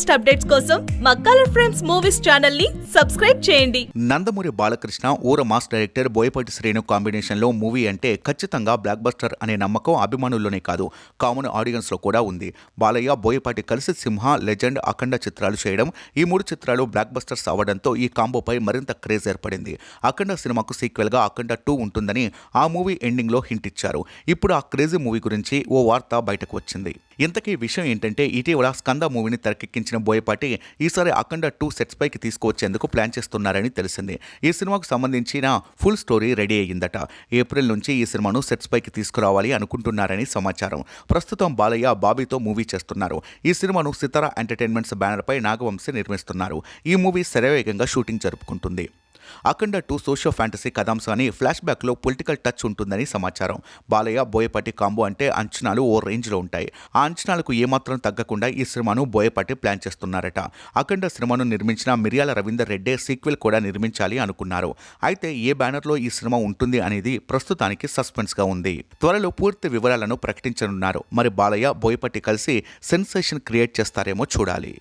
Latest updates కోసం మా colour frames movies ఛానల్ని సబ్స్క్రైబ్ చేయండి. నందమూరి బాలకృష్ణ ఊర మాస్ డైరెక్టర్ బోయపాటి శ్రేణు కాంబినేషన్లో మూవీ అంటే ఖచ్చితంగా బ్లాక్ బస్టర్ అనే నమ్మకం అభిమానుల్లోనే కాదు కామన్ ఆడియన్స్లో కూడా ఉంది. బాలయ్య బోయపాటి కలిసి సింహ లెజెండ్ అఖండ చిత్రాలు చేయడం ఈ మూడు చిత్రాలు బ్లాక్ బస్టర్స్ అవ్వడంతో ఈ కాంబోపై మరింత క్రేజ్ ఏర్పడింది. అఖండ సినిమాకు సీక్వెల్గా అఖండ టూ ఉంటుందని ఆ మూవీ ఎండింగ్లో హింట్ ఇచ్చారు. ఇప్పుడు ఆ క్రేజీ మూవీ గురించి ఓ వార్త బయటకు వచ్చింది. ఇంతకీ విషయం ఏంటంటే ఇటీవల స్కంద మూవీని తెరకెక్కించిన బోయపాటి ఈసారి అఖండ టూ సెట్స్ పైకి తీసుకువచ్చేందుకు ప్లాన్ చేస్తున్నారని తెలిసింది. ఈ సినిమాకు సంబంధించిన ఫుల్ స్టోరీ రెడీ అయ్యిందట. ఏప్రిల్ నుంచి ఈ సినిమాను సెట్స్ పైకి తీసుకురావాలి అనుకుంటున్నారని సమాచారం. ప్రస్తుతం బాలయ్య బాబీతో మూవీ చేస్తున్నారు. ఈ సినిమాను సితారా ఎంటర్టైన్మెంట్స్ బ్యానర్పై నాగవంశీ నిర్మిస్తున్నారు. ఈ మూవీ శరవేగంగా షూటింగ్ జరుపుకుంటుంది. అఖండ టూ సోషియో ఫ్యాంటసీ కథాంశాన్ని ఫ్లాష్ బ్యాక్లో పొలిటికల్ టచ్ ఉంటుందని సమాచారం. బాలయ్య బోయపాటి కాంబో అంటే అంచనాలు ఓ రేంజ్లో ఉంటాయి. ఆ అంచనాలకు ఏమాత్రం తగ్గకుండా ఈ సినిమాను బోయపాటి ప్లాన్ చేస్తున్నారట. అఖండ సినిమాను నిర్మించిన మిర్యాల రవీందర్ రెడ్డే సీక్వెల్ కూడా నిర్మించాలి అనుకున్నారు. అయితే ఏ బ్యానర్లో ఈ సినిమా ఉంటుంది అనేది ప్రస్తుతానికి సస్పెన్స్గా ఉంది. త్వరలో పూర్తి వివరాలను ప్రకటించనున్నారు. మరి బాలయ్య బోయపాటి కలిసి సెన్సేషన్ క్రియేట్ చేస్తారేమో చూడాలి.